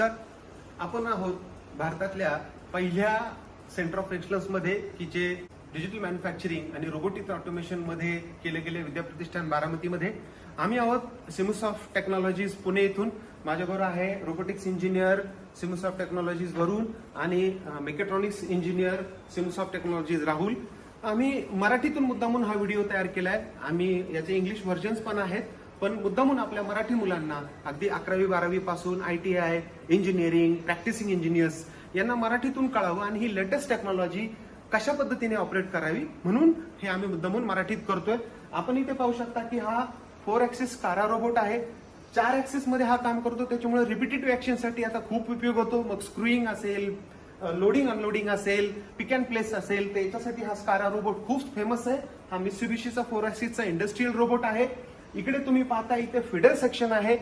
नमस्कार. आपण आहोत भारतातल्या पहिल्या सेंटर ऑफ एक्सलन्समध्ये की जे डिजिटल मॅन्युफॅक्चरिंग आणि रोबोटिक ऑटोमेशनमध्ये केले गेले विद्याप्रतिष्ठान बारामतीमध्ये. आम्ही आहोत सिमुसॉफ्ट टेक्नॉलॉजीज पुणे इथून. माझ्याबरोबर आहे रोबोटिक्स इंजिनियर सिमुसॉफ्ट टेक्नॉलॉजीज वरून आणि mechatronics engineer Simusoft technologies Rahul. आम्ही मराठीतून मुद्दामून हा व्हिडिओ तयार केला आहे आम्ही याचे इंग्लिश व्हर्जन्स पण आहेत. पण मुद्दामून आपल्या मराठी मुलांना अगदी अकरावी बारावी पासून I T I engineering practising engineers यांना मराठीतून कळावं आणि ही लेटेस्ट टेक्नॉलॉजी कशा पद्धतीने ऑपरेट करावी म्हणून हे आम्ही मुद्दामून मराठीत करतोय. आपण इथे पाहू शकता की हा फोर ऍक्सिस कारा रोबोट आहे. चार ऍक्सिसमध्ये हा काम करतो त्याच्यामुळे रिपिटेटिव्ह ऍक्शनसाठी याचा खूप उपयोग होतो. मग स्क्रूईंग असेल लोडिंग अनलोडिंग असेल पिक अँड प्लेस असेल त्याच्यासाठी हा स्कारा रोबोट खूप फेमस आहे. हा मित्सुबिशीचा फोर ऍक्सिसचा इंडस्ट्रियल रोबोट आहे. इकडे तुम्ही पाहता इथे फिडर सेक्शन आहे.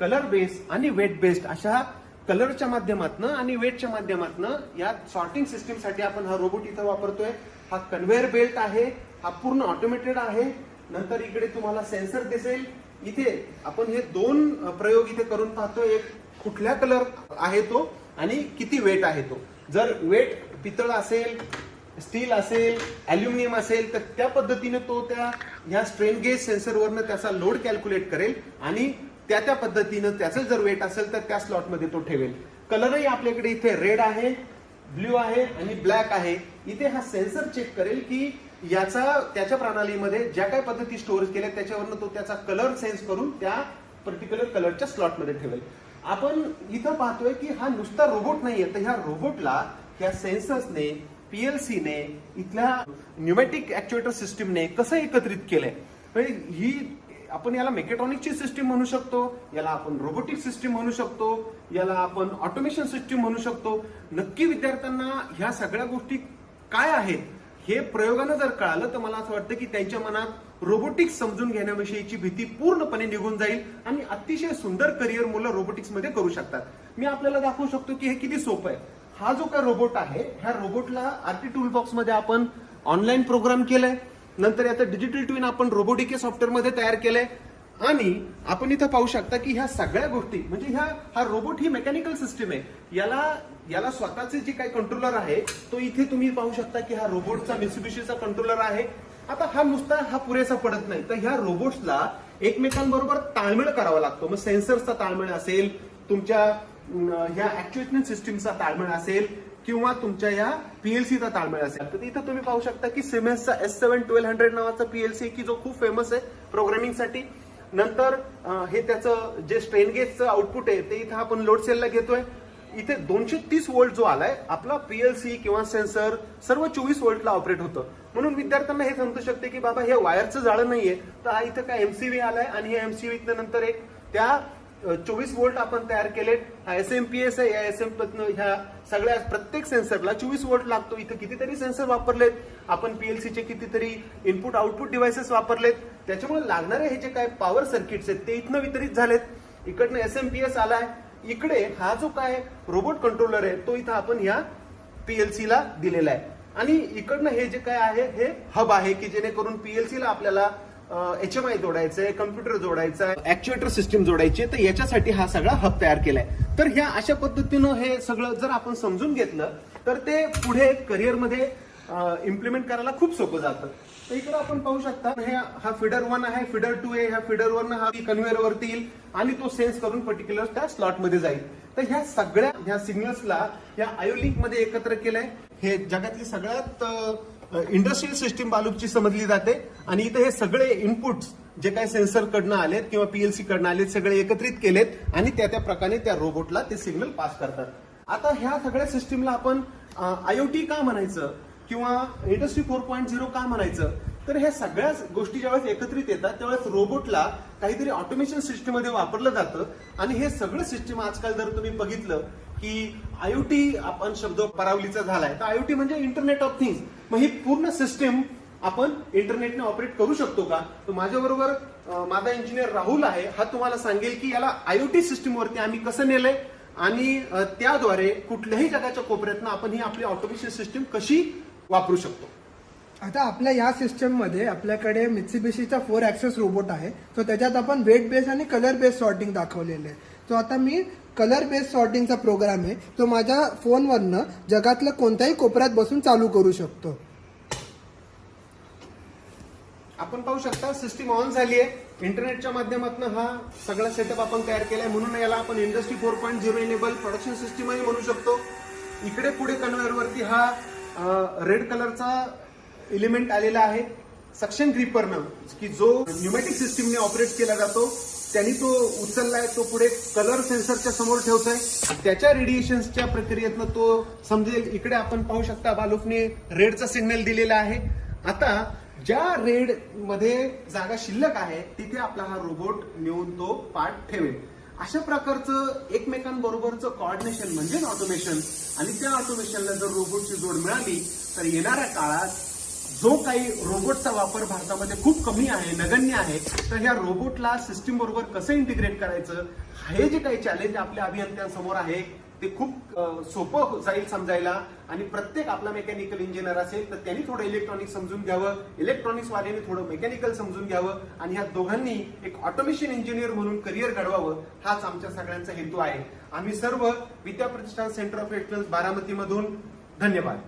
कलर बेस आणि वेट बेस्ड अशा कलरच्या माध्यमातनं आणि वेटच्या माध्यमातनं या सॉर्टिंग सिस्टीमसाठी आपण हा रोबोट इथं वापरतोय. हा कन्व्हेअर बेल्ट आहे. हा पूर्ण ऑटोमेटेड आहे. नंतर इकडे तुम्हाला सेन्सर दिसेल. इथे आपण हे दोन प्रयोग इथे करून पाहतोय. एक कुठल्या कलर आहे तो आणि किती वेट आहे तो. जर वेट पितळ असेल स्टील असेल अल्युमिनियम असेल तर त्या पद्धतीने तो त्या ह्या स्ट्रेन गेज सेन्सरवरनं त्याचा लोड कॅल्क्युलेट करेल आणि त्या त्या पद्धतीनं त्याचं जर वेट असेल तर त्या स्लॉटमध्ये तो ठेवेल. कलरही आपल्याकडे इथे रेड आहे ब्ल्यू आहे आणि ब्लॅक आहे. इथे हा सेन्सर चेक करेल की याचा त्याच्या प्रणालीमध्ये ज्या काही पद्धती स्टोअर केल्या त्याच्यावरनं तो त्याचा कलर सेन्स करून त्या पर्टिक्युलर कलरच्या स्लॉटमध्ये ठेवेल. आपण इथं पाहतोय की हा नुसता रोबोट नाहीये. तर ह्या रोबोटला त्या सेन्सर्सने पीएलसीने इथल्या न्युमॅटिक ऍक्च्युएटर सिस्टीमने कसं एकत्रित केलंय? म्हणजे ही आपण याला मेकेट्रॉनिकची सिस्टीम म्हणू शकतो याला आपण रोबोटिक सिस्टीम म्हणू शकतो याला आपण ऑटोमेशन सिस्टीम म्हणू शकतो. नक्की विद्यार्थ्यांना ह्या सगळ्या गोष्टी काय आहेत हे प्रयोगानं जर कळालं तर मला असं वाटतं की त्यांच्या मनात रोबोटिक्स समजून घेण्याविषयीची भीती पूर्णपणे निघून जाईल आणि अतिशय सुंदर करिअर मुलं रोबोटिक्समध्ये करू शकतात. मी आपल्याला दाखवू शकतो की हे किती सोपं आहे. हा जो काय रोबोट आहे ह्या रोबोटला आरटी टूल आपण ऑनलाईन प्रोग्राम केलाय. नंतर याचं डिजिटल ट्विन आपण रोबोटिके सॉफ्टवेअर सॉफ्टवेअरमध्ये तयार केलंय. आणि आपण इथं पाहू शकता की ह्या सगळ्या गोष्टी म्हणजे ह्या हा रोबोट ही मेकॅनिकल सिस्टीम आहे. याला याला स्वतःचे जे काही कंट्रोलर आहे तो इथे तुम्ही पाहू शकता की हा रोबोटचा मिसुबिशीचा कंट्रोलर आहे. आता हा नुसता हा पुरेसा पडत नाही. तर ह्या रोबोट्सला एकमेकांबरोबर ताळमेळ करावा लागतो. मग सेन्सर्सचा ताळमेळ असेल तुमच्या ह्या ऍक्च्युएशन सिस्टीमचा ताळमेळ असेल किंवा तुमच्या या पीएलसीचा ताळमेळ असेल. तर इथं तुम्ही पाहू शकता की सिमेन्सचा एस सेव्हन ट्वेल्व हंड्रेड नावाचा पीएलसी की जो खूप फेमस आहे प्रोग्रामिंगसाठी नंतर हे त्याचं जे स्ट्रेन गेजचं आउटपुट आहे ते इथं आपण लोड सेलला घेतोय. इथे दोनशे तीस वोल्ट जो आलाय आपला पीएलसी किंवा सेन्सर सर्व चोवीस वोल्टला ऑपरेट होतं. म्हणून विद्यार्थ्यांना हे समजू शकते की बाबा हे वायरचं जाळं नाहीये. तर हा इथं काय एमसीव्ही आलाय आणि हे एमसीव्ही नंतर एक त्या चोवीस वोल्ट आपण तयार केले. हा एस एम पी एस आहे या एस एम ह्या सगळ्या प्रत्येक सेन्सरला चोवीस वोल्ट लागतो. इथं कितीतरी सेन्सर वापरलेत. आपण पीएलसीचे कितीतरी इनपुट आउटपुट डिव्हायसेस वापरलेत. त्याच्यामुळे लागणारे हे जे काय पॉवर सर्किट्स आहेत ते इथनं वितरित झालेत. इकडनं एस एम पी एस आलाय. इकडे हा जो काय रोबोट कंट्रोलर आहे तो इथं आपण ह्या पीएलसीला दिलेला आहे. आणि इकडनं हे जे काय आहे हे हब आहे की जेणेकरून पीएलसीला आपल्याला एच एम आय जोडायचंय कम्प्युटर जोडायचा ऍक्च्युएटर सिस्टीम जोडायची तर याच्यासाठी हा सगळा हब तयार केलाय. तर ह्या अशा पद्धतीनं हे सगळं जर आपण समजून घेतलं तर ते पुढे करिअरमध्ये इम्प्लिमेंट करायला खूप सोपं जातं. तर इकडे आपण पाहू शकता हे हा फिडर वन आहे फिडर टू आहे ह्या फिडर वन हा कन्व्हेअर वरती येईल आणि तो सेन्स करून पर्टिक्युलर त्या स्लॉटमध्ये जाईल. तर ह्या सगळ्या ह्या सिग्नल्सला या आयोलिंकमध्ये एकत्र केलंय. हे जगातली सगळ्यात इंडस्ट्रियल सिस्टीम बालूकची समजली जाते. आणि इथे हे सगळे इनपुट्स जे काही सेन्सर कडनं आलेत किंवा पीएलसी कडनं आलेत सगळे एकत्रित केलेत आणि त्या त्या प्रकारे त्या रोबोटला ते सिग्नल पास करतात. आता ह्या सगळ्या सिस्टीमला आपण आयओटी का म्हणायचं? किंवा इंडस्ट्री फोर पॉईंट झिरो का म्हणायचं? तर ह्या सगळ्याच गोष्टी ज्यावेळेस एकत्रित येतात त्यावेळेस रोबोटला काहीतरी ऑटोमेशन सिस्टीममध्ये वापरलं जातं. आणि हे सगळं सिस्टीम आजकाल जर तुम्ही बघितलं की आयओटी आपण शब्द परावलीचा झालाय. तर आयओटी म्हणजे इंटरनेट ऑफ थिंग्स मग ही पूर्ण सिस्टीम आपण इंटरनेटने ऑपरेट करू शकतो का? तर माझ्याबरोबर माझा इंजिनियर राहुल आहे. हा तुम्हाला सांगेल की याला आयओटी सिस्टीम वरती आम्ही कसं नेलंय आणि त्याद्वारे कुठल्याही जगाच्या कोपऱ्यातनं आपण ही आपली ऑटोमेशन सिस्टीम कशी वापरू शकतो. आता आपल्या या सिस्टममध्ये आपल्याकडे मित्सिबिशीचा फोर ॲक्सेस रोबोट आहे. तो त्याच्यात आपण वेट बेस आणि कलर बेस सॉर्टिंग दाखवलेलं आहे. तो आता मी कलर बेस सॉर्टिंगचा प्रोग्राम आहे. तो माझ्या फोनवरनं जगातल्या कोणत्याही कोपऱ्यात बसून चालू करू शकतो. आपण पाहू शकता सिस्टीम ऑन झाली आहे. इंटरनेटच्या माध्यमातून हा सगळा सेटअप आपण तयार केलाय. म्हणून याला आपण industry four point zero enable production सिस्टीमही म्हणू शकतो. इकडे पुढे कन्व्हेअरवरती हा रेड कलरचा एलिमेंट आलेला आहे. सक्शन ग्रिपरनं की जो न्युमॅटिक सिस्टीमने ऑपरेट केला जातो त्यांनी तो उचललाय तो पुढे कलर सेन्सरच्या समोर ठेवतोय. त्याच्या रेडिएशन्सच्या प्रक्रियेतनं तो समजेल. इकडे आपण पाहू शकता बालूफने रेडचा सिग्नल दिलेला आहे. आता ज्या रेडमध्ये जागा शिल्लक आहे तिथे आपला हा रोबोट नेऊन तो पार्ट ठेवेल. अशा प्रकारचं एकमेकांबरोबरचं कॉर्डिनेशन म्हणजेच ऑटोमेशन आणि त्या ऑटोमेशनला जर रोबोटची जोड मिळाली तर येणाऱ्या काळात जो काही रोबोटचा वापर भारतामध्ये खूप कमी आहे नगण्य आहे तर ह्या रोबोटला सिस्टीम बरोबर कसं इंटिग्रेट करायचं? हे जे काही चॅलेंज आपल्या अभियंत्यांसमोर आहे ते खूप सोपं हो-, जाईल समजायला. आणि प्रत्येक आपला मेकॅनिकल इंजिनियर असेल तर त्यांनी थोडं इलेक्ट्रॉनिक समजून घ्यावं. इलेक्ट्रॉनिक्स वाल्याने थोडं मेकॅनिकल समजून घ्यावं. आणि ह्या दोघांनी एक ऑटोमेशन इंजिनियर म्हणून करिअर घडवावं हाच आमच्या सगळ्यांचा हेतू आहे. आम्ही सर्व Vidya Pratishthan centre of excellence बारामतीमधून. धन्यवाद.